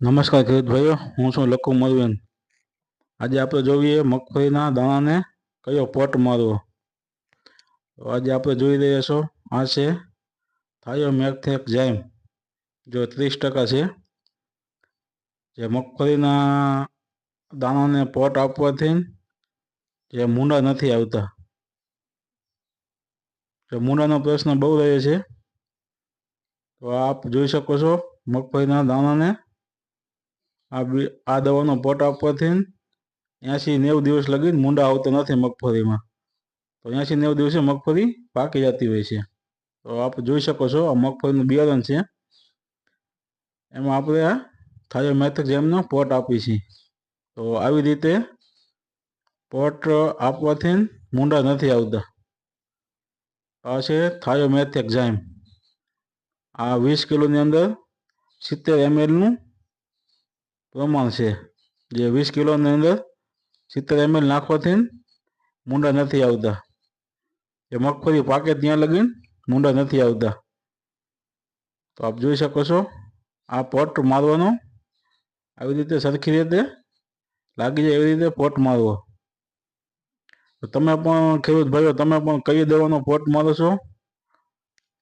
નમસ્કાર ખેડૂત ભાઈઓ, હું છું લખું મરવેન. આજે આપણે જોઈએ મગફળીના દાણાને કયો પોટ મારવો. આજે આપણે જોઈ રહ્યા છો, આ છે થાયો મેકથેક જાઈમ, જો ત્રીસ ટકા છે. જે મગફળીના દાણાને પોટ આપવાથી જે મૂંડા નથી આવતા. જો મૂંડાનો પ્રશ્ન બહુ રહે છે, તો આપ જોઈ શકો છો મગફળીના દાણાને આ આ દવાનો પોટ આપવાથી એંશી નેવું દિવસ લગી મૂંડા આવતા નથી મગફળીમાં. તો એંશી નેવું દિવસે મગફળી પાકી જતી હોય છે. તો આપ જોઈ શકો છો, આ મગફળીનું બિયારણ છે. એમાં આપણે આ થાયો મેથક જેમનો પોટ આપી છીએ તો આવી રીતે પોટ આપવાથી મૂંડા નથી આવતા. આ છે થાયો મેથેક જાઇમ આ વીસ કિલોની અંદર સિત્તેર એમએલનું પ્રમાણ છે જે વીસ કિલોની અંદર સિત્તેર એમએલ નાખવાથી મૂંડા નથી આવતા. એ મગફળી પાકે ત્યાં લગીન મૂંડા નથી આવતા. તો આપ જોઈ શકો છો, આ પોટ મારવાનો આવી રીતે સરખી રીતે લાગી જાય એવી રીતે પોટ મારવો. તો તમે પણ ખેડૂત ભાઈઓ, તમે પણ કઈ દવાનો પોટ મારો છો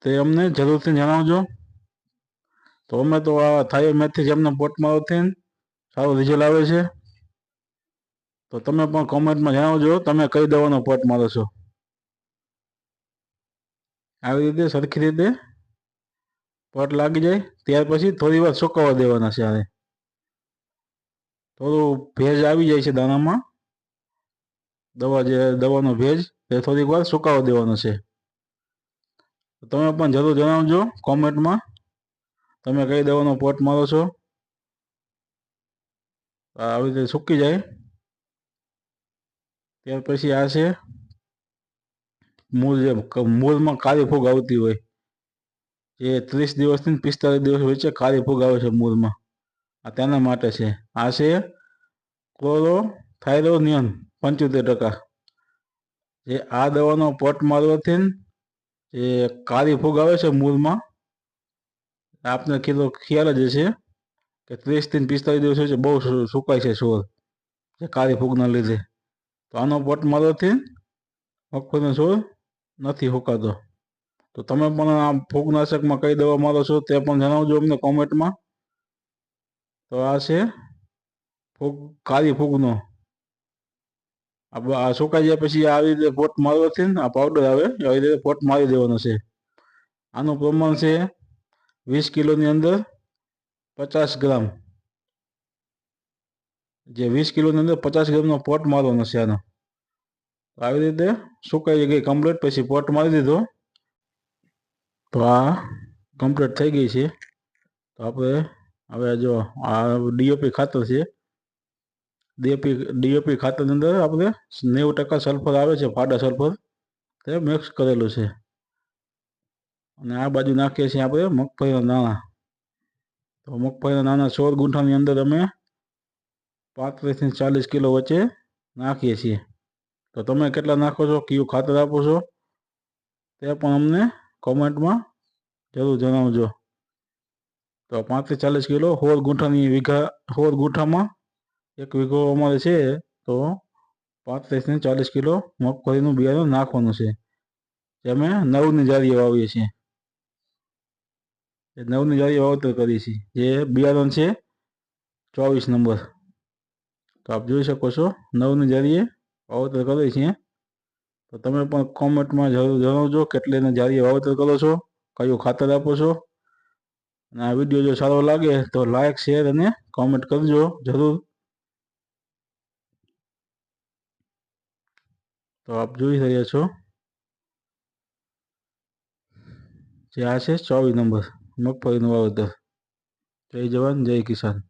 તે અમને જરૂરથી જણાવજો. તો અમે તો આ થાયો મેથી અમને પોટ મારવાથી સારું રિઝલ્ટ આવે છે? તો તમે પણ કોમેન્ટમાં જણાવજો. તમે કઈ દવાનો પોટ મારો છો? આવી રીતે, સરખી રીતે પટ લાગી જાય. ત્યાર પછી થોડી વાર સુકાવા દેવાના છે આને. થોડું ભેજ આવી જાય છે દાણામાં. દવા જે, દવાનો ભેજ, એ થોડીક વાર સુકાવા દેવાનો છે. તમે પણ જરૂર જણાવજો કોમેન્ટમાં તમે કઈ દવાનો પોટ મારો છો? આવી રીતે સૂકી જાય. ત્યાર પછી આ છે મૂળ જે મૂળમાં કાળી ફૂગ આવતી હોય. એ ત્રીસ દિવસથી પિસ્તાલીસ દિવસ વચ્ચે કાળી ફૂગ આવે છે મૂળમાં. આ તેના માટે છે. આ છે ક્લોરો થાઇરોનિયન પંચોતેર ટકા. જે આ દવાનો પોટ મારવાથી જે કાળી ફૂગ આવે છે મૂળમાં, આપને કિલો ખ્યાલ જ હશે. કે ત્રીસથી પિસ્તાળીસ દિવસ છે, બહુ સુકાય છે છોડ જે કાળી ફૂગના લીધે. તો આનો પોટ મારવાથી મગફળીનો છોડ નથી સુકાતો. તો તમે પણ આ ફૂગનાશકમાં કઈ દવા મારો છો તે પણ જણાવજો અમને કોમેન્ટમાં. તો આ છે ફૂગ, કાળી ફૂગનો. આ સુકાઈ જાય પછી આવી રીતે પોટ મારવાથી આ પાવડર આવે, આવી રીતે પોટ મારી દેવાનો છે. આનું પ્રમાણ છે વીસ કિલોની અંદર પચાસ ગ્રામ. જે વીસ કિલોની અંદર પચાસ ગ્રામનો પોટ મારવાનો છે આનો આવી રીતે સુકાઈ ગઈ કમ્પ્લીટ પછી પોટ મારી દીધો. તો આ કમ્પ્લીટ થઈ ગઈ છે. તો આપણે હવે જો આ ડીઓપી ખાતર છે. ડીઓપી ડીઓપી ખાતરની અંદર આપણે નેવું ટકા સલ્ફર આવે છે, ફાડા સલ્ફર તે મિક્સ કરેલું છે. અને આ બાજુ નાખીએ છીએ આપણે મગફળીના દાણા. તો મગફળીના નાના સોળ ગુંઠાની અંદર અમે પાંત્રીસથી ચાલીસ કિલો વચ્ચે નાખીએ છીએ. તો તમે કેટલા નાખો છો, કયું ખાતર આપો છો, તે પણ અમને કોમેન્ટમાં જરૂર જણાવજો. તો પાંત્રીસ ચાલીસ કિલો હોર ગુંઠાની વીઘા હોર ગુંઠામાં એક વીઘો અમારે છે, તો પાંત્રીસથી ચાલીસ કિલો મગફળીનું બિયારણ નાખવાનું છે. જે અમે નવની જારીએ વાવીએ છીએ. નવની જાળી વાવતર કરી છે. જે બિયારણ છે, ચોવીસ નંબર. તો આપ જોઈ શકો છો, નવની જાળીએ વાવતર કરી છે. તો તમે પણ કોમેન્ટમાં જણાવજો કેટલીને જાળીએ વાવતર કરો છો, કયું ખાતર આપો છો. અને આ વીડિયો જો સારો લાગે તો લાઈક, શેર અને કોમેન્ટ કરજો જરૂર. તો આપ જોઈ રહ્યા છો. જે આ છે ચોવીસ નંબર. મગફળીનું વાવેતર. જય જવાન જય કિસાન.